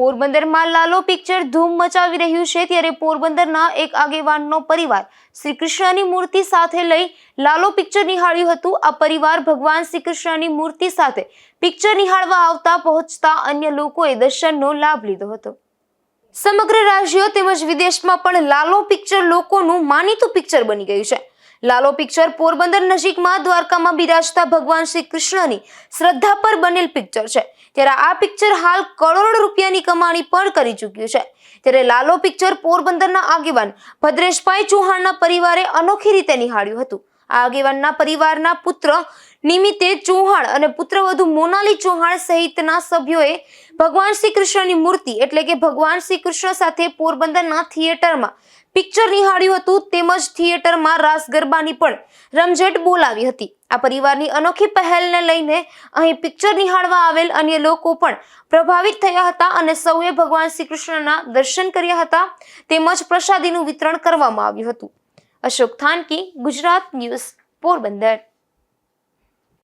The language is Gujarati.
પોરબંદરમાં લાલો પિક્ચર ધૂમ મચાવી રહ્યું છે ત્યારે પોરબંદરના એક આગેવાનનો પરિવાર શ્રી કૃષ્ણની મૂર્તિ સાથે લઈ લાલો પિક્ચર નિહાળ્યું હતું. આ પરિવાર ભગવાન શ્રી કૃષ્ણની મૂર્તિ સાથે પિક્ચર નિહાળવા આવતા પહોંચતા અન્ય લોકોએ દર્શનનો લાભ લીધો હતો. સમગ્ર રાજ્ય તેમજ વિદેશમાં પણ લાલો પિક્ચર લોકોનું માનીતું પિક્ચર બની ગયું છે. લાલો પિક્ચર પોરબંદર નજીકમાં દ્વારકામાં બિરાજતા ભગવાન શ્રી કૃષ્ણની શ્રદ્ધા પર બનેલ પિક્ચર છે. ત્યારે આ પિક્ચર હાલ કરોડ રૂપિયાની કમાણી પણ કરી ચૂક્યું છે. ત્યારે લાલો પિક્ચર પોરબંદરના આગેવાન ભદ્રેશભાઈ ચૌહાણના પરિવારે અનોખી રીતે નિહાળ્યું હતું. આ આગેવાનના પરિવારના પુત્ર નિમિત્તે ચૌહાણ અને પુત્રવધુ મોનાલી ચૌહાણ સહિતના સભ્યોએ ભગવાન શ્રી કૃષ્ણની મૂર્તિ એટલે કે ભગવાન શ્રી કૃષ્ણ સાથે પોરબંદરના થિયેટરમાં પિક્ચર નિહાળ્યું હતું તેમજ થિયેટરમાં રાસ ગરબાની પણ રમઝટ બોલાવી હતી. આ પરિવારની અનોખી પહેલને લઈને અહીં પિક્ચર નિહાળવા આવેલ અન્ય લોકો પણ પ્રભાવિત થયા હતા અને સૌએ ભગવાન શ્રી કૃષ્ણના દર્શન કર્યા હતા તેમજ પ્રસાદીનું વિતરણ કરવામાં આવ્યું હતું. અશોક થાનકી, ગુજરાત ન્યૂઝ, પોરબંદર.